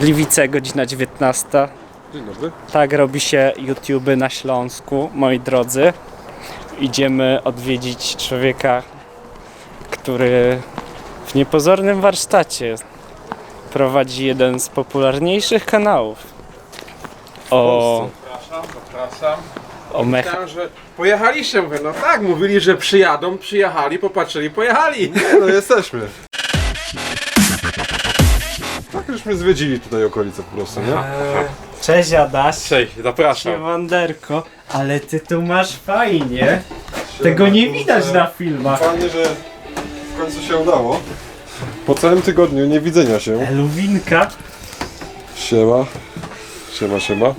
Gliwice, godzina 19. Dzień dobry. Tak robi się YouTube na Śląsku, moi drodzy. Idziemy odwiedzić człowieka, który w niepozornym warsztacie prowadzi jeden z popularniejszych kanałów o, Zapraszam, zapraszam. o mecha. Myślałem, że pojechaliście, mówię, no tak, mówili, że przyjadą, przyjechali, popatrzyli, pojechali. Nie, no jesteśmy. Tak żeśmy zwiedzili tutaj okolice po prostu, nie? Cześć Adaś. Cześć, zapraszam. Siemanderko, ale ty tu masz fajnie. Tego nie widać na filmach. Fajnie, że w końcu się udało. Po całym tygodniu niewidzenia się. Eluwinka. Siema. Siema, siema.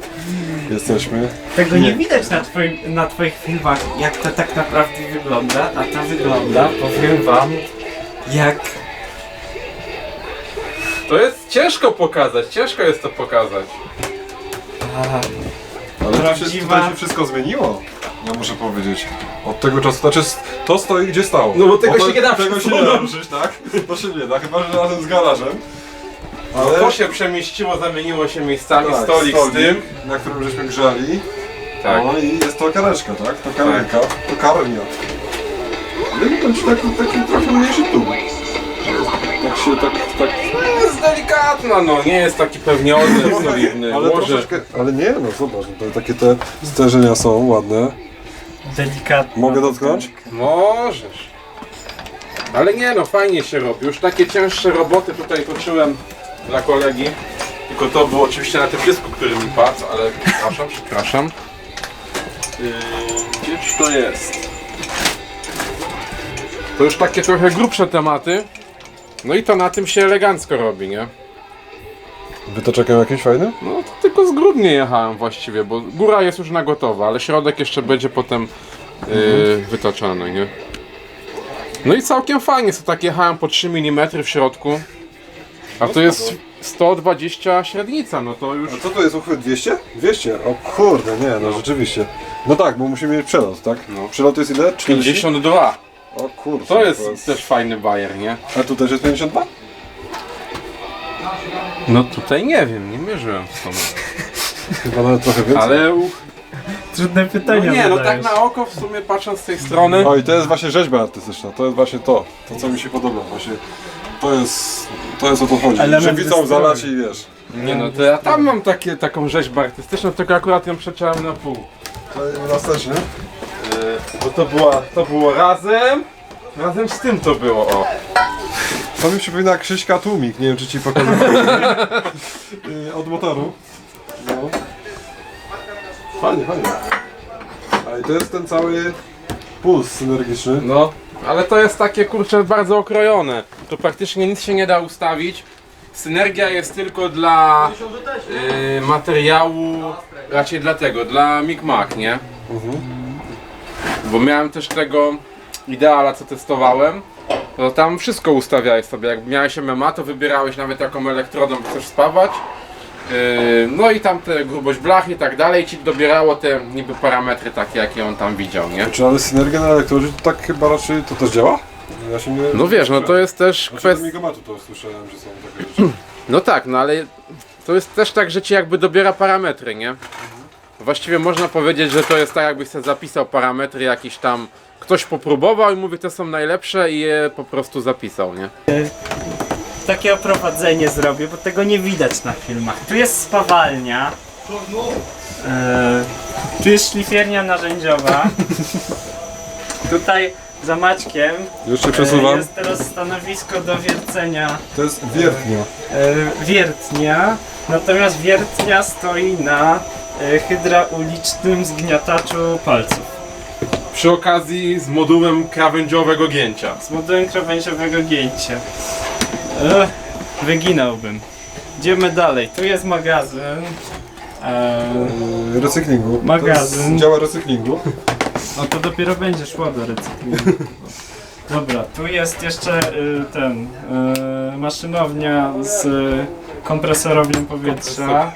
Jesteśmy. Tego nie widać na, twoim, na twoich filmach, jak to tak naprawdę wygląda, a to wygląda, powiem wam, jak... To jest ciężko pokazać, ciężko jest to pokazać. Ale się, Prawdziwa- tutaj się wszystko zmieniło. Ja muszę powiedzieć. Od tego czasu, znaczy to stoi gdzie stało. No bo tego to, się nie da Tego się nie przesunąć. da ruszyć, tak? To się nie da, chyba że razem z garażem. Ale to się przemieściło, zamieniło się miejscami, tak, stolik, z tym. na którym żeśmy grzali. Tak. No i jest to kareczka, tak? To karenka, to karnia. Ale widać taki, taki trochę mniejszy tu. Tak się, tak, tak... Jest delikatna, no, nie jest taki pewnie odlew solidny. Ale Może... troszeczkę, ale nie, no zobacz, no to takie te stężenia są ładne. Delikatna. Mogę dotknąć? Możesz. Ale nie no, fajnie się robi. Już takie cięższe roboty tutaj toczyłem dla kolegi. Tylko to było oczywiście na tym dysku, który mi padł, ale przepraszam, przepraszam. Yy, gdzież to jest? To już takie trochę grubsze tematy. No i to na tym się elegancko robi, nie? Wytoczekiem jakieś fajne? No to tylko zgrudnie jechałem właściwie, bo góra jest już na gotowa, ale środek jeszcze będzie potem yy, wytoczony, nie? No i całkiem fajnie, co tak jechałem po 3 mm w środku. A to jest 120 średnica, no to już... A co to jest uchwyt 200? 200? O kurde, nie, no rzeczywiście. No tak, bo musimy mieć przelot, tak? No. Przelot jest ile? 40? 52. O kurde. To jest też fajny bajer, nie? A tu też jest 52? No tutaj nie wiem, nie mierzyłem w sumie. Chyba nawet trochę więcej. Ale u- Trudne no pytania nie, no tak zadajesz. na oko w sumie patrząc z tej strony. O i to jest właśnie rzeźba artystyczna, to jest właśnie to, to co mi się podoba, właśnie to jest, to jest o to chodzi, Element że widzą wystroju. zalać i wiesz. Nie no, to ja tam mam takie, taką rzeźbę artystyczną, tylko akurat ją przeciąłem na pół. To u nas też, nie? Bo to była, to było razem, razem z tym to było, o. To mi przypomina Krzyśka Tłumik, nie wiem czy ci pokazałem. Y, Od motoru. No. Fajnie, fajnie. A i to jest ten cały puls synergiczny. No, ale to jest takie kurczę bardzo okrojone. To praktycznie nic się nie da ustawić. Synergia jest tylko dla y, materiału, raczej dlatego, dla Mic nie? Bo miałem też tego ideala, co testowałem. To tam wszystko ustawiałeś sobie. Jak miałeś MMA, to wybierałeś nawet jaką elektrodą chcesz spawać. Yy, no i tam te grubość blach i tak dalej ci dobierało te niby parametry takie, jakie on tam widział, nie? Czy ale synergia na elektrodzie to tak chyba raczej to też działa? Ja się nie... No wiesz, no to jest też Znaczy, kwestia. Migomatu to słyszałem, że są takie rzeczy. No tak, no ale to jest też tak, że ci jakby dobiera parametry, nie? Właściwie można powiedzieć, że to jest tak, jakbyś sobie zapisał parametry jakiś tam. Ktoś popróbował i mówi, te są najlepsze i je po prostu zapisał, nie? Takie oprowadzenie zrobię, bo tego nie widać na filmach. Tu jest spawalnia. E, tu jest szlifiernia narzędziowa. Tutaj za Maćkiem Już się e, przesuwam. jest teraz stanowisko do wiercenia To jest wiertnia. e, wiertnia. Natomiast wiertnia stoi na e, hydraulicznym zgniataczu palców. Przy okazji z modułem krawędziowego gięcia. Z modułem krawędziowego gięcia. Ech, wyginąłbym. Idziemy dalej. Tu jest magazyn. Eee, Yy, recyklingu. To Magazyn. jest działa recyklingu. no to dopiero będzie szło do recyklingu. Dobra, tu jest jeszcze y, ten y, maszynownia z y, kompresorownią powietrza.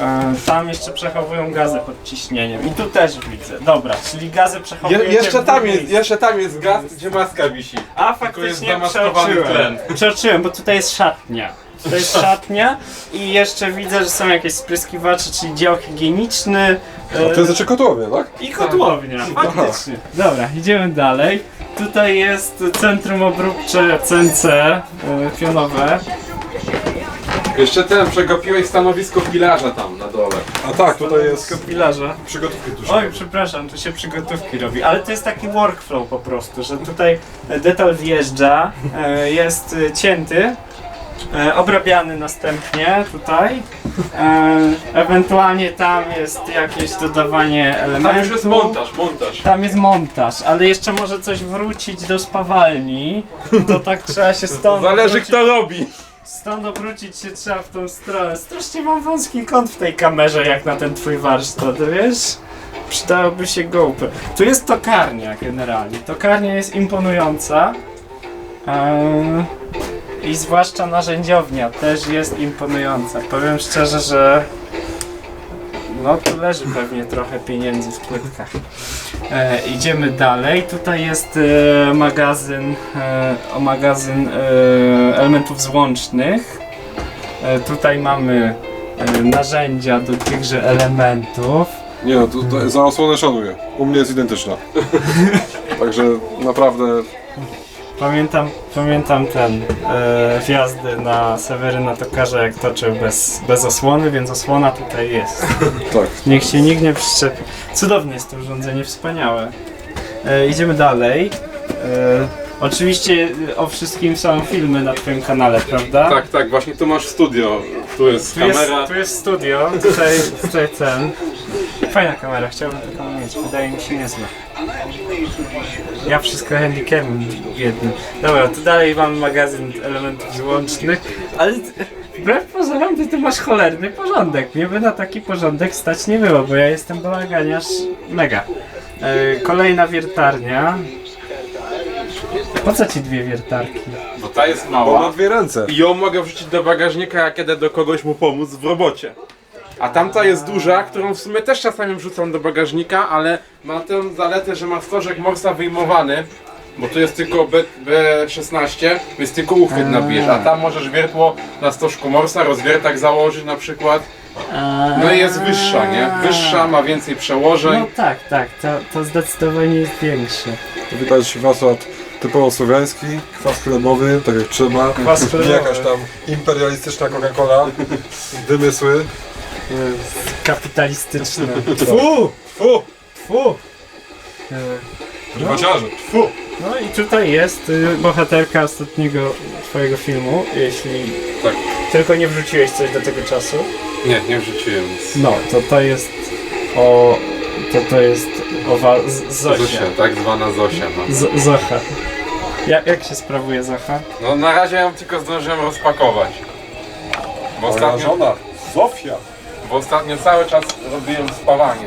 E, tam jeszcze przechowują gazy pod ciśnieniem. I tu też widzę. Dobra, czyli gazy przechowujecie jeszcze, w tam dwóch jest, miejscach. jeszcze tam jest gaz, gdzie maska wisi. A jest faktycznie zamaskowany przeoczyłem. tlen. Przeoczyłem, bo tutaj jest szatnia. To jest szatnia i jeszcze widzę, że są jakieś spryskiwacze, czyli dział higieniczny. A to jest jeszcze kotłownia, tak? I kotłownia, faktycznie. Dobra, idziemy dalej. Tutaj jest centrum obróbcze CNC e, pionowe. Jeszcze ten, przegapiłeś stanowisko pilarza tam na dole. A tak, tutaj jest Kopilarza. przygotówki tuż. Oj, przepraszam, tu się przygotówki robi, ale to jest taki workflow po prostu, że tutaj detal wjeżdża, e, jest e, cięty, e, obrabiany następnie tutaj, e, ewentualnie tam jest jakieś dodawanie elementów. Tam już jest montaż, montaż. Tam jest montaż, ale jeszcze może coś wrócić do spawalni, to tak trzeba się stąd Zależy obrócić, kto robi. Stąd obrócić się trzeba w tą stronę. Strasznie mam wąski kąt w tej kamerze jak na ten twój warsztat, wiesz? Przydałoby się GoPro. Tu jest tokarnia generalnie. Tokarnia jest imponująca. Eee, I zwłaszcza narzędziownia też jest imponująca. Powiem szczerze, że no tu leży pewnie trochę pieniędzy w płytkach. E, idziemy dalej. Tutaj jest e, magazyn, e, o magazyn e, elementów złącznych. E, tutaj mamy e, narzędzia do tychże elementów. Nie no, to, to za osłonę szanuję. U mnie jest identyczna. Także naprawdę Pamiętam, pamiętam ten e, wjazdy na Seweryna Tokarza jak toczył bez, bez osłony, więc osłona tutaj jest. tak. Niech się nikt nie przyczepi. Cudowne jest to urządzenie, wspaniałe. E, idziemy dalej. E, oczywiście e, o wszystkim są filmy na twoim kanale, prawda? Tak, tak, właśnie tu masz studio. Tu jest Tu jest, kamera. tu jest studio, tutaj, tutaj ten. Fajna kamera, chciałbym taką mieć, wydaje mi się niezła. Ja wszystko handicapem jednym. Dobra, tu dalej mamy magazyn elementów złącznych, ale t- wbrew pozorom ty tu masz cholerny porządek. Mnie by na taki porządek stać nie było, bo ja jestem bałaganiarz mega. E, kolejna wiertarnia. Po co ci dwie wiertarki? Bo ta jest Bo ma mała. dwie ręce. I ją mogę wrzucić do bagażnika, jak do kogoś mu pomóc w robocie. A tamta jest duża, którą w sumie też czasami wrzucam do bagażnika, ale ma tę zaletę, że ma stożek morsa wyjmowany. Bo tu jest tylko B, B16, więc tylko uchwyt nabijesz, a tam możesz wiertło na stożku morsa, rozwiertak założyć na przykład. No i jest wyższa, nie? Wyższa, ma więcej przełożeń. No tak, tak, to, to zdecydowanie jest większe. Widać warsztat typowo słowiański, kwas chlebowy, tak jak trzeba. Kwas Nie chlebowy. jakaś tam imperialistyczna Coca-Cola, wymysły. Kapitalistyczne. Fu! Fu! Fu! Prywaciarze! Fu! No i tutaj jest y, bohaterka ostatniego twojego filmu, jeśli Tak. tylko nie wrzuciłeś coś do tego czasu. Nie, nie wrzuciłem nic. No, to to jest o... to to jest owa z, Zosia. Zosia, tak zwana Zosia. No. Z, Zocha. Jak, jak się sprawuje Zocha? no na razie ją tylko zdążyłem rozpakować. Bo Moja ostatnio, żona, Zofia. bo ostatnio cały czas robiłem spawanie.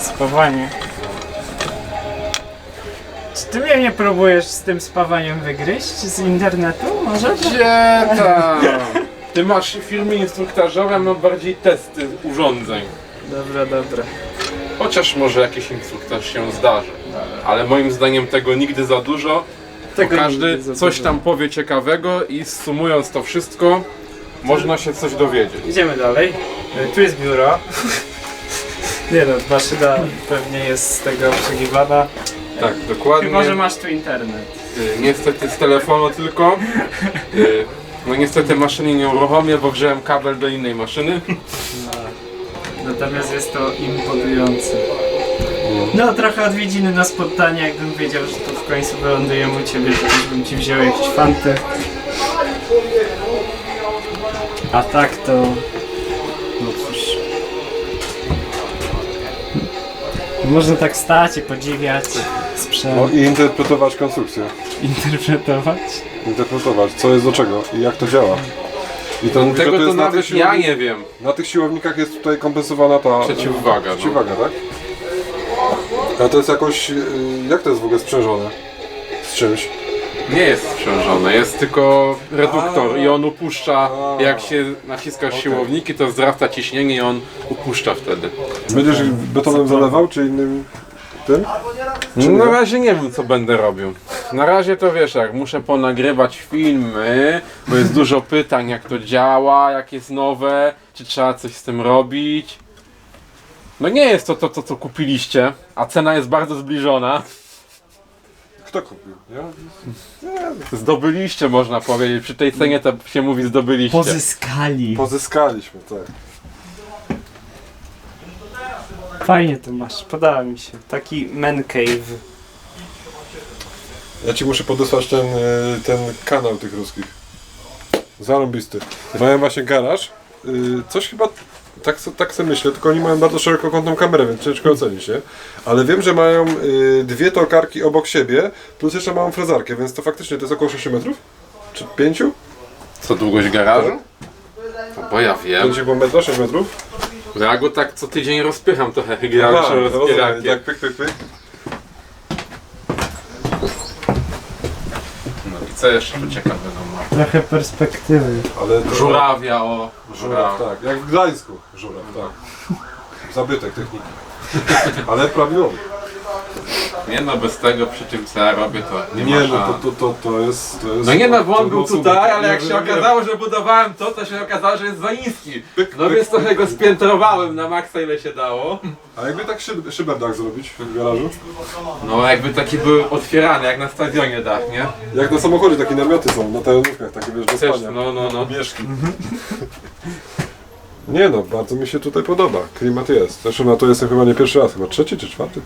Spawanie. Czy ty mnie nie próbujesz z tym spawaniem wygryźć z internetu? Może? Gdzie tam? Ty masz filmy instruktażowe, a mam bardziej testy urządzeń. Dobra, dobra. Chociaż może jakiś instruktaż się zdarzy. Ale moim zdaniem tego nigdy za dużo. Tego każdy coś tam powie ciekawego i sumując to wszystko, można się coś dowiedzieć. Idziemy dalej. Y, Tu jest biuro. Nie no, maszyna pewnie jest z tego obsługiwana. Tak, dokładnie. Chyba, że masz tu internet. Y, Niestety z telefonu tylko. Y, No niestety maszyny nie uruchomię, bo wziąłem kabel do innej maszyny. Natomiast jest to imponujące. No, trochę odwiedziny na spotkanie, jakbym wiedział, że to w końcu wylądujemy u ciebie, to też bym ci wziął jakieś fanty. A tak to... No cóż... Można tak stać i podziwiać, sprzęt, No i interpretować konstrukcję. interpretować. Interpretować, co jest do czego i jak to działa. I to, mówi, że Tego to jest na nawet tych ja siłowni- nie wiem. Na tych siłownikach jest tutaj kompensowana ta... Przeciwwaga, no. Przeciwwaga, tak? A to jest jakoś... y, Jak to jest w ogóle sprzężone? Z czymś? Nie jest sprzężone, jest tylko reduktor i on upuszcza, jak się naciska Okej. siłowniki, to wzrasta ciśnienie i on upuszcza wtedy. Będziesz betonem zalewał, czy innym... Tym? No, na razie nie wiem co będę robił. Na razie to wiesz jak, muszę ponagrywać filmy, bo jest dużo pytań jak to działa, jak jest nowe, czy trzeba coś z tym robić. No nie jest to to, to co kupiliście, a cena jest bardzo zbliżona. Kto kupił? Ja? Zdobyliście można powiedzieć, przy tej cenie to się mówi zdobyliście. Pozyskali. Pozyskaliśmy, tak. Fajnie to masz, podoba mi się. Taki man cave. Ja ci muszę podesłać ten, y, ten kanał tych ruskich. Zarąbisty. Mają właśnie garaż. Y, Coś chyba, tak, tak sobie myślę, tylko oni mają bardzo szerokokątną kamerę, więc ciężko ocenić, nie? Ale wiem, że mają y, dwie tokarki obok siebie, plus jeszcze małą frezarkę, więc to faktycznie to jest około 6 metrów? Czy 5? Co długość garażu? No bo ja wiem. 5,5 metra, 6 metrów? Ja go tak co tydzień rozpycham trochę Aha, rozumiem, rozpieranie. tak, pyk, pyk, pyk. No i co jeszcze tu ciekawego ma? Trochę perspektywy. Ale to- Żurawia o, Żuraw, tak, jak w Gdańsku. Żuraw, tak. Zabytek techniki. Ale prawidłowy. Nie no, bez tego przy tym co ja robię to nie, Nie, ma no szans. to, to, to, to jest... To jest No nie no, bo on był tutaj, ale jak się okazało, że budowałem to, to się okazało, że jest za niski. No pyk. więc trochę go spiętrowałem na maksa ile się dało. A jakby tak szyb, szybę dach zrobić w garażu? No jakby takie były otwierane, jak na stadionie dach, nie? Jak na samochodzie takie namioty są, na terenówkach, takie wiesz, do Też, spania. no no no. Mieszki. Nie no, bardzo mi się tutaj podoba. Klimat jest. Zresztą na to jestem chyba nie pierwszy raz, chyba trzeci czy czwarty.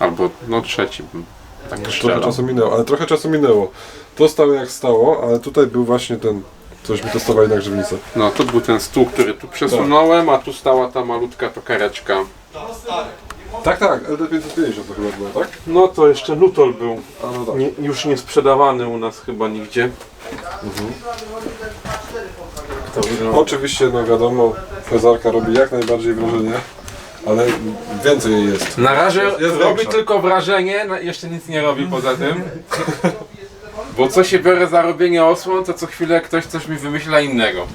Albo no trzeci bym tak Trochę strzelał. czasu minęło, ale trochę czasu minęło. To stało jak stało, ale tutaj był właśnie ten, coś mi testowali na grzywnicę. No to był ten stół, który tu przesunąłem, a tu stała ta malutka tokareczka. Tak, tak, LD550 to chyba było, tak? No to jeszcze Nutol był. A no tak. Nie, już nie sprzedawany u nas chyba nigdzie. To wygląda. Oczywiście, no wiadomo, frezarka robi jak najbardziej wrażenie, ale więcej jest. Na razie Jest- jest robi większa. tylko wrażenie, no, jeszcze nic nie robi poza tym. Bo co się biorę za robienie osłon, to co chwilę ktoś coś mi wymyśla innego.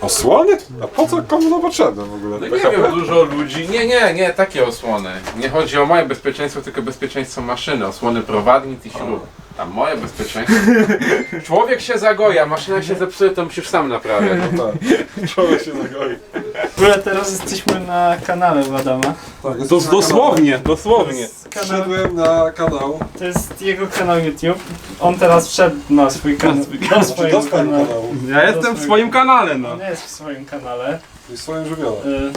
Osłony? A po co komu to potrzebne w ogóle? No nie wiem, dużo ludzi. Nie, nie, nie, takie osłony. Nie chodzi o moje bezpieczeństwo, tylko bezpieczeństwo maszyny. Osłony prowadnic i śrub. A moje bezpieczeństwo. Człowiek się zagoja, maszyna się zepsuje, to musisz sam naprawiać. No tak, człowiek się zagoi. W ogóle teraz jesteśmy na kanale Wadama. Tak, jest na kanale. dosłownie, dosłownie. kanał, Wszedłem na kanał, to jest jego kanał YouTube. On teraz wszedł na swój kanał. Do znaczy do swojego kanału. kanału Ja jestem w swoim kanale, no. On jest w swoim kanale. i swoim żywiole. Y...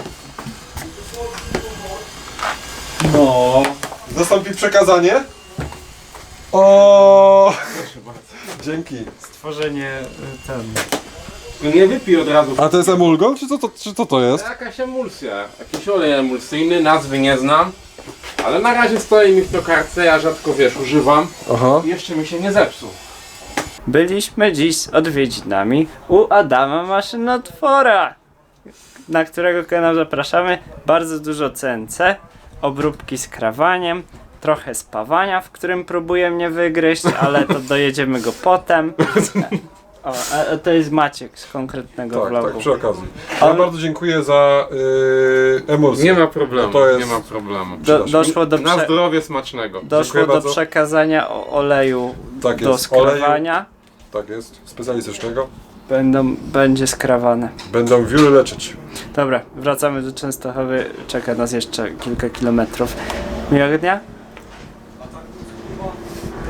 No. Zastąpi przekazanie. O! Dzięki. Stworzenie y, ten. Nie wypij od razu. A to jest emulgon, czy co to, czy co to jest? Jakaś emulsja, jakiś olej emulsyjny, nazwy nie znam. Ale na razie stoi mi w tokarce, ja rzadko wiesz, używam. Aha. I jeszcze mi się nie zepsuł. Byliśmy dziś z odwiedzinami u Adama Maszynotwora, na którego kanał zapraszamy. Bardzo dużo CNC, obróbki z krawaniem, trochę spawania, w którym próbuje mnie wygryźć, ale to dojedziemy go potem. O, a, a to jest Maciek z konkretnego Tak, vlogu. tak, przy okazji. Ja On- bardzo dziękuję za yy, emulsję. Nie ma problemu, To jest- nie ma problemu. Do, doszło do, Na prze, zdrowie smacznego. doszło Dziękuję do bardzo. przekazania o- oleju Tak do jest. Oleju, skrawania. tak jest, specjalistycznego. Będą, będzie skrawane. Będą wióry leczyć. Dobra, wracamy do Częstochowy. Czeka nas jeszcze kilka kilometrów. Miłego dnia.